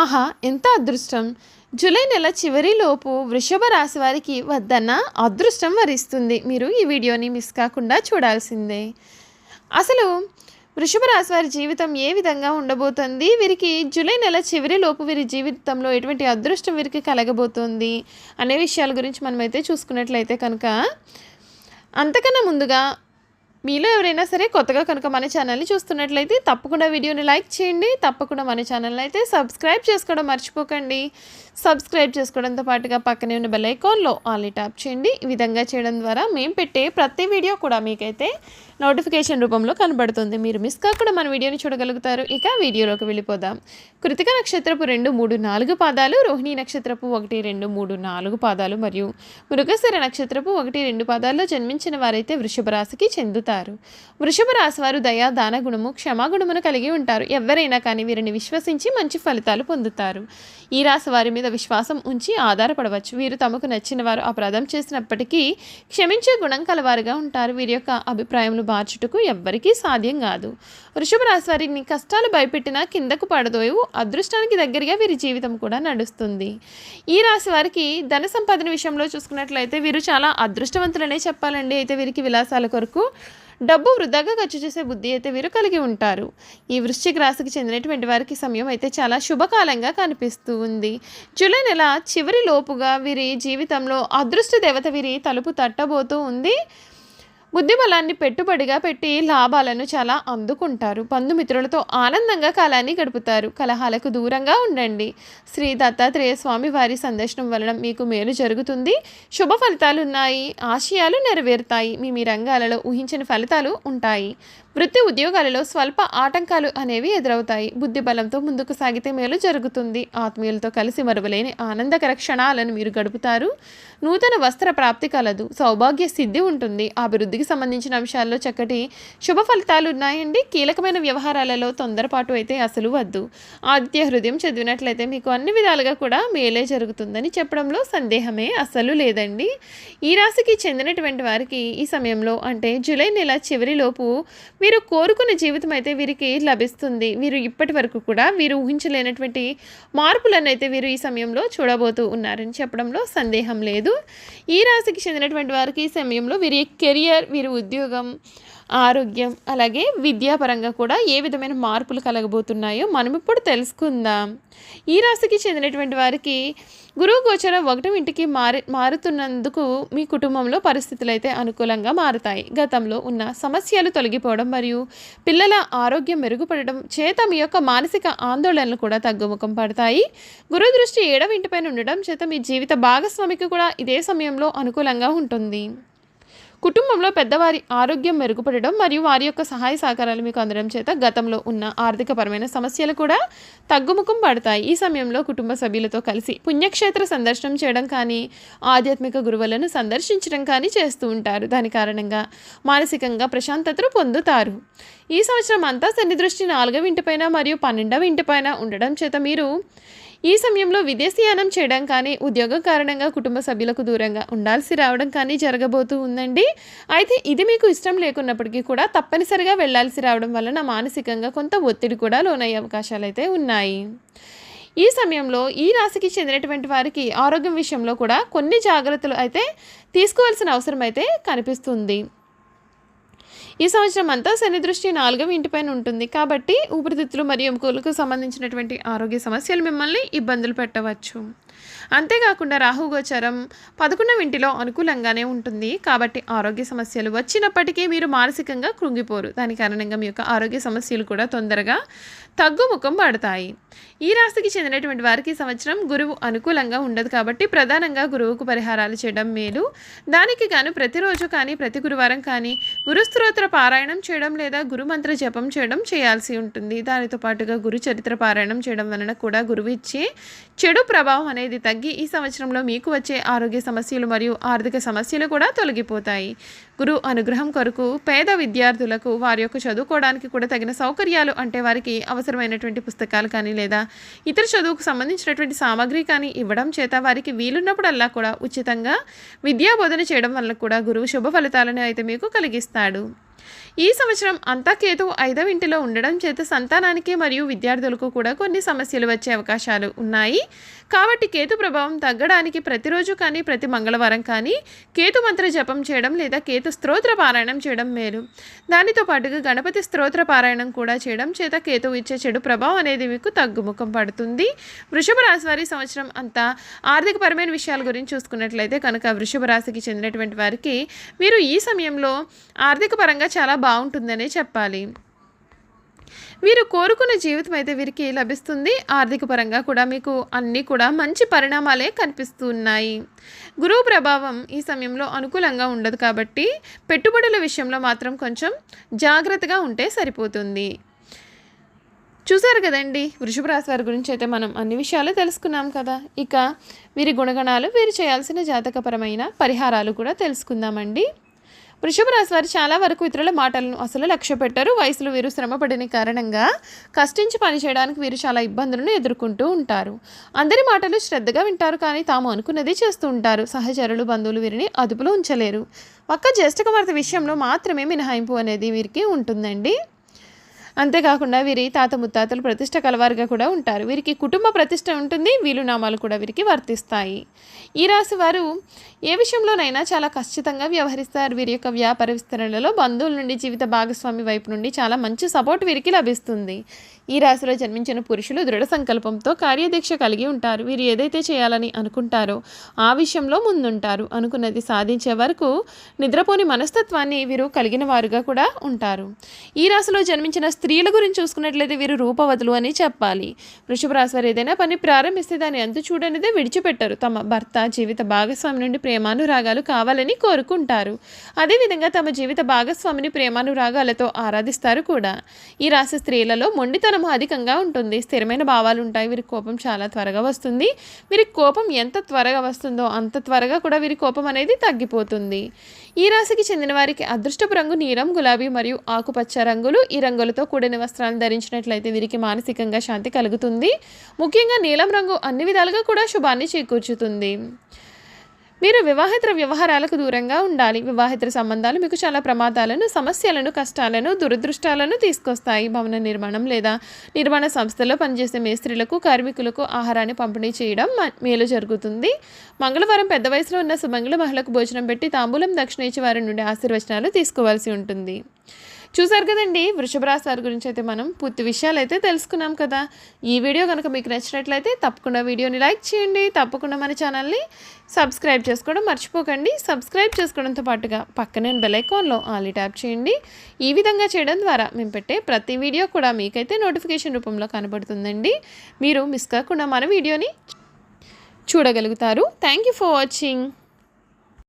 ఆహా ఎంత అదృష్టం. జూలై నెల చివరిలోపు వృషభ రాశి వారికి వద్దన్న అదృష్టం వరిస్తుంది. మీరు ఈ వీడియోని మిస్ కాకుండా చూడాల్సిందే. అసలు వృషభ రాశి వారి జీవితం ఏ విధంగా ఉండబోతుంది? వీరికి జూలై నెల చివరిలోపు వీరి జీవితంలో ఎటువంటి అదృష్టం వీరికి కలగబోతుంది? అనే విషయాల గురించి మనమైతే చూసుకున్నట్లయితే కనుక అంతకన్నా ముందుగా మీలో ఎవరైనా సరే కొత్తగా కనుక మన ఛానల్ని చూస్తున్నట్లయితే తప్పకుండా వీడియోని లైక్ చేయండి. తప్పకుండా మన ఛానల్ని అయితే సబ్స్క్రైబ్ చేసుకోవడం మర్చిపోకండి. సబ్స్క్రైబ్ చేసుకోవడంతో పాటుగా పక్కనే ఉన్న బెల్ ఐకాన్లో ఆల్ని ట్యాప్ చేయండి. ఈ విధంగా చేయడం ద్వారా మేము పెట్టే ప్రతి వీడియో కూడా మీకైతే నోటిఫికేషన్ రూపంలో కనబడుతుంది. మీరు మిస్ కాకుండా మన వీడియోని చూడగలుగుతారు. ఇక వీడియోలోకి వెళ్ళిపోదాం. కృతిక నక్షత్రపు రెండు మూడు నాలుగు పాదాలు రోహిణి నక్షత్రపు ఒకటి రెండు మూడు నాలుగు పాదాలు మరియు మృగశిర నక్షత్రపు ఒకటి రెండు పాదాల్లో జన్మించిన వారైతే వృషభ రాశికి చెందుతారు. వృషభ రాశి వారు దయా దాన గుణము క్షమాగుణమును కలిగి ఉంటారు. ఎవరైనా కానీ వీరిని విశ్వసించి మంచి ఫలితాలు పొందుతారు. ఈ రాశి వారి మీద విశ్వాసం ఉంచి ఆధారపడవచ్చు. వీరు తమకు నచ్చిన వారు అపరాధం చేసినప్పటికీ క్షమించే గుణం కలవారుగా ఉంటారు. వీరి యొక్క అభిప్రాయములు మార్చుటకు ఎవ్వరికీ సాధ్యం కాదు. వృషభ రాశి వారిని కష్టాలు భయపెట్టినా కిందకు పడదోయు అదృష్టానికి దగ్గరగా వీరి జీవితం కూడా నడుస్తుంది. ఈ రాశి వారికి ధన సంపాదన విషయంలో చూసుకున్నట్లయితే వీరు చాలా అదృష్టవంతులనే చెప్పాలండి. అయితే వీరికి విలాసాల కొరకు డబ్బు వృధాగా ఖర్చు చేసే బుద్ధి అయితే వీరు కలిగి ఉంటారు. ఈ వృశ్చిక రాశికి చెందినటువంటి వారికి సమయం అయితే చాలా శుభకాలంగా కనిపిస్తూ ఉంది. జూలై నెల చివరి లోపుగా వీరి జీవితంలో అదృష్ట దేవత వీరి తలుపు తట్టబోతూ ఉంది. బుద్ధిబలాన్ని పెట్టుబడిగా పెట్టి లాభాలను చాలా అందుకుంటారు. బంధుమిత్రులతో ఆనందంగా కాలాన్ని గడుపుతారు. కలహాలకు దూరంగా ఉండండి. శ్రీ దత్తాత్రేయ స్వామి వారి సందర్శనం వలన మీకు మేలు జరుగుతుంది. శుభ ఫలితాలు ఉన్నాయి ఆశయాలు నెరవేరుతాయి. మీ మీ రంగాలలో ఊహించిన ఫలితాలు ఉంటాయి. వృత్తి ఉద్యోగాలలో స్వల్ప ఆటంకాలు అనేవి ఎదురవుతాయి. బుద్ధి బలంతో ముందుకు సాగితే మేలు జరుగుతుంది. ఆత్మీయులతో కలిసి మరువలేని ఆనందకర క్షణాలను మీరు గడుపుతారు. నూతన వస్త్ర ప్రాప్తి కలదు. సౌభాగ్య సిద్ధి ఉంటుంది. అభివృద్ధికి సంబంధించిన అంశాల్లో చక్కటి శుభ ఫలితాలు ఉన్నాయండి. కీలకమైన వ్యవహారాలలో తొందరపాటు అయితే అసలు వద్దు. ఆదిత్య హృదయం చదివినట్లయితే మీకు అన్ని విధాలుగా కూడా మేలే జరుగుతుందని చెప్పడంలో సందేహమే అసలు లేదండి. ఈ రాశికి చెందినటువంటి వారికి ఈ సమయంలో అంటే జూలై నెల చివరిలోపు వీరు కోరుకున్న జీవితం అయితే వీరికి లభిస్తుంది. వీరు ఇప్పటి వరకు కూడా వీరు ఊహించలేనటువంటి మార్పులను అయితే వీరు ఈ సమయంలో చూడబోతూ ఉన్నారని చెప్పడంలో సందేహం లేదు. ఈ రాశికి చెందినటువంటి వారికి ఈ సమయంలో వీరి కెరియర్ వీరి ఉద్యోగం ఆరోగ్యం అలాగే విద్యాపరంగా కూడా ఏ విధమైన మార్పులు కలగబోతున్నాయో మనం ఇప్పుడు తెలుసుకుందాం. ఈ రాశికి చెందినటువంటి వారికి గురువు గోచరం ఒకటి ఇంటికి మారి మారుతున్నందుకు మీ కుటుంబంలో పరిస్థితులు అయితే అనుకూలంగా మారుతాయి. గతంలో ఉన్న సమస్యలు తొలగిపోవడం మరియు పిల్లల ఆరోగ్యం మెరుగుపడడం చేత మీ యొక్క మానసిక ఆందోళనలు కూడా తగ్గుముఖం పడతాయి. గురువు దృష్టి ఏడవ ఇంటిపైన ఉండడం చేత మీ జీవిత భాగస్వామికి కూడా ఇదే సమయంలో అనుకూలంగా ఉంటుంది. కుటుంబంలో పెద్దవారి ఆరోగ్యం మెరుగుపడడం మరియు వారి యొక్క సహాయ సహకారాలు మీకు అందడం చేత గతంలో ఉన్న ఆర్థికపరమైన సమస్యలు కూడా తగ్గుముఖం పడతాయి. ఈ సమయంలో కుటుంబ సభ్యులతో కలిసి పుణ్యక్షేత్ర సందర్శనం చేయడం కానీ ఆధ్యాత్మిక గురువులను సందర్శించడం కానీ చేస్తూ ఉంటారు. దాని కారణంగా మానసికంగా ప్రశాంతతను పొందుతారు. ఈ సంవత్సరం అంతా శని దృష్టి నాలుగవ ఇంటిపైన మరియు పన్నెండవ ఇంటిపైన ఉండడం చేత మీరు ఈ సమయంలో విదేశీయానం చేయడం కానీ ఉద్యోగం కారణంగా కుటుంబ సభ్యులకు దూరంగా ఉండాల్సి రావడం కానీ జరగబోతూ ఉందండి. అయితే ఇది మీకు ఇష్టం లేకున్నప్పటికీ కూడా తప్పనిసరిగా వెళ్ళాల్సి రావడం వలన మానసికంగా కొంత ఒత్తిడి కూడా లోనయ్యే అవకాశాలు అయితే ఉన్నాయి. ఈ సమయంలో ఈ రాశికి చెందినటువంటి వారికి ఆరోగ్యం విషయంలో కూడా కొన్ని జాగ్రత్తలు అయితే తీసుకోవాల్సిన అవసరం అయితే కనిపిస్తుంది. ఈ సంవత్సరం అంతా శని దృష్టి నాలుగవ ఇంటిపైన ఉంటుంది. కాబట్టి ఊపిరితిత్తులు మరియు ఎముకలకు సంబంధించినటువంటి ఆరోగ్య సమస్యలు మిమ్మల్ని ఇబ్బందులు పెట్టవచ్చు. అంతేకాకుండా రాహుగోచరం పదకొండవ ఇంటిలో అనుకూలంగానే ఉంటుంది. కాబట్టి ఆరోగ్య సమస్యలు వచ్చినప్పటికీ మీరు మానసికంగా కృంగిపోరు. దాని కారణంగా మీ యొక్క ఆరోగ్య సమస్యలు కూడా తొందరగా తగ్గుముఖం పడతాయి. ఈ రాశికి చెందినటువంటి వారికి సంవత్సరం గురువు అనుకూలంగా ఉండదు. కాబట్టి ప్రధానంగా గురువుకు పరిహారాలు చేయడం మేలు. దానికి గాను ప్రతిరోజు కానీ ప్రతి గురువారం కానీ గురుస్తోత్ర పారాయణం చేయడం లేదా గురుమంత్ర జపం చేయడం చేయాల్సి ఉంటుంది. దానితో పాటుగా గురు చరిత్ర పారాయణం చేయడం వలన కూడా గురువు ఇచ్చే చెడు ప్రభావం అనేది తగ్గి ఈ సంవత్సరంలో మీకు వచ్చే ఆరోగ్య సమస్యలు మరియు ఆర్థిక సమస్యలు కూడా తొలగిపోతాయి. గురు అనుగ్రహం కొరకు పేద విద్యార్థులకు వారి యొక్క చదువుకోవడానికి కూడా తగిన సౌకర్యాలు అంటే వారికి అవసరమైనటువంటి పుస్తకాలు కానీ లేదా ఇతర చదువుకు సంబంధించినటువంటి సామాగ్రి కానీ ఇవ్వడం చేత వారికి వీలున్నప్పుడల్లా కూడా ఉచితంగా విద్యా బోధన చేయడం వల్ల కూడా గురువు శుభ ఫలితాలను అయితే మీకు కలిగిస్తాడు. ఈ సంవత్సరం అంతా కేతువు ఐదవ ఇంటిలో ఉండడం చేత సంతానానికి మరియు విద్యార్థులకు కూడా కొన్ని సమస్యలు వచ్చే అవకాశాలు ఉన్నాయి. కాబట్టి కేతు ప్రభావం తగ్గడానికి ప్రతిరోజు కానీ ప్రతి మంగళవారం కానీ కేతు మంత్ర జపం చేయడం లేదా కేతు స్తోత్ర పారాయణం చేయడం మేలు. దానితో పాటుగా గణపతి స్తోత్ర పారాయణం కూడా చేయడం చేత కేతు ఇచ్చే చెడు ప్రభావం అనేది మీకు తగ్గుముఖం పడుతుంది. వృషభ రాశి వారి సంవత్సరం అంతా ఆర్థికపరమైన విషయాల గురించి చూసుకున్నట్లయితే కనుక వృషభ రాశికి చెందినటువంటి వారికి మీరు ఈ సమయంలో ఆర్థిక పరంగా చాలా బాగుంటుందనే చెప్పాలి. వీరు కోరుకున్న జీవితం అయితే వీరికి లభిస్తుంది. ఆర్థిక పరంగా కూడా మీకు అన్నీ కూడా మంచి పరిణామాలే కనిపిస్తున్నాయి. గురువు ప్రభావం ఈ సమయంలో అనుకూలంగా ఉండదు కాబట్టి పెట్టుబడుల విషయంలో మాత్రం కొంచెం జాగ్రత్తగా ఉంటే సరిపోతుంది. చూసారు కదండి వృషభ రాశి వారి గురించి అయితే మనం అన్ని విషయాలు తెలుసుకున్నాం కదా. ఇక వీరి గుణగణాలు వీరు చేయాల్సిన జాతకపరమైన పరిహారాలు కూడా తెలుసుకుందామండి. వృషభ రాశి వారు చాలా వరకు ఇతరుల మాటలను అసలు లక్ష్య పెట్టారు. వయసులో వీరు శ్రమపడిన కారణంగా కష్టించి పనిచేయడానికి వీరు చాలా ఇబ్బందులను ఎదుర్కొంటూ ఉంటారు. అందరి మాటలు శ్రద్ధగా వింటారు కానీ తాము అనుకున్నది చేస్తూ ఉంటారు. సహచరులు బంధువులు వీరిని అదుపులో ఉంచలేరు. ఒక్క జ్యేష్ఠ కుమార్తె విషయంలో మాత్రమే మినహాయింపు అనేది వీరికి ఉంటుందండి. అంతేకాకుండా వీరి తాత ముత్తాతలు ప్రతిష్ట కలవారుగా కూడా ఉంటారు. వీరికి కుటుంబ ప్రతిష్ట ఉంటుంది. వీలునామాలు కూడా వీరికి వర్తిస్తాయి. ఈ రాశి వారు ఏ విషయంలోనైనా చాలా ఖచ్చితంగా వ్యవహరిస్తారు. వీరి యొక్క వ్యాపార విస్తరణలో బంధువుల నుండి జీవిత భాగస్వామి వైపు నుండి చాలా మంచి సపోర్ట్ వీరికి లభిస్తుంది. ఈ రాశిలో జన్మించిన పురుషులు దృఢ సంకల్పంతో కార్యదీక్ష కలిగి ఉంటారు. వీరు ఏదైతే చేయాలని అనుకుంటారో ఆ విషయంలో ముందుంటారు. అనుకున్నది సాధించే వరకు నిద్రపోని మనస్తత్వాన్ని వీరు కలిగిన వారుగా కూడా ఉంటారు. ఈ రాశిలో జన్మించిన స్త్రీల గురించి చూసుకున్నట్లయితే వీరు రూపవతులు అని చెప్పాలి. వృషభ రాశి వారు ఏదైనా పని ప్రారంభిస్తే దాన్ని అంతు చూడనిదే విడిచిపెట్టరు. తమ భర్త జీవిత భాగస్వామి నుండి ప్రేమానురాగాలు కావాలని కోరుకుంటారు. అదేవిధంగా తమ జీవిత భాగస్వామిని ప్రేమానురాగాలతో ఆరాధిస్తారు కూడా. ఈ రాశి స్త్రీలలో మొండితనం అధికంగా ఉంటుంది. స్థిరమైన భావాలు ఉంటాయి. వీరి కోపం చాలా త్వరగా వస్తుంది. వీరి కోపం ఎంత త్వరగా వస్తుందో అంత త్వరగా కూడా వీరి కోపం అనేది తగ్గిపోతుంది. ఈ రాశికి చెందిన వారికి అదృష్టపు రంగు నీలం గులాబీ మరియు ఆకుపచ్చ రంగులు ఈ రంగులతో కూడిన వస్త్రాలను ధరించినట్లయితే వీరికి మానసికంగా శాంతి కలుగుతుంది. ముఖ్యంగా నీలం రంగు అన్ని విధాలుగా కూడా శుభాన్ని చేకూర్చుతుంది. మీరు వివాహేతర వ్యవహారాలకు దూరంగా ఉండాలి. వివాహేతర సంబంధాలు మీకు చాలా ప్రమాదాలను సమస్యలను కష్టాలను దురదృష్టాలను తీసుకొస్తాయి. భవన నిర్మాణం లేదా నిర్మాణ సంస్థలో పనిచేసే మేస్త్రీలకు కార్మికులకు ఆహారాన్ని పంపిణీ చేయడం మేలు జరుగుతుంది. మంగళవారం పెద్ద వయసులో ఉన్న సుమంగళ మహిళకు భోజనం పెట్టి తాంబూలం దక్షిణ ఇచ్చి వారి నుండి ఆశీర్వచనాలు తీసుకోవాల్సి ఉంటుంది. చూసారు కదండి వృషభరాశి వారి గురించి అయితే మనం పూర్తి విషయాలు అయితే తెలుసుకున్నాం కదా. ఈ వీడియో కనుక మీకు నచ్చినట్లయితే తప్పకుండా వీడియోని లైక్ చేయండి తప్పకుండా మన ఛానల్ని సబ్స్క్రైబ్ చేసుకోవడం మర్చిపోకండి. సబ్స్క్రైబ్ చేసుకోవడంతో పాటుగా పక్కనే బెలైకాన్లో ఆలీ ఆల్ ట్యాప్ చేయండి. ఈ విధంగా చేయడం ద్వారా మేము పెట్టే ప్రతి వీడియో కూడా మీకైతే నోటిఫికేషన్ రూపంలో కనబడుతుందండి. మీరు మిస్ కాకుండా మన వీడియోని చూడగలుగుతారు. Thank you for watching.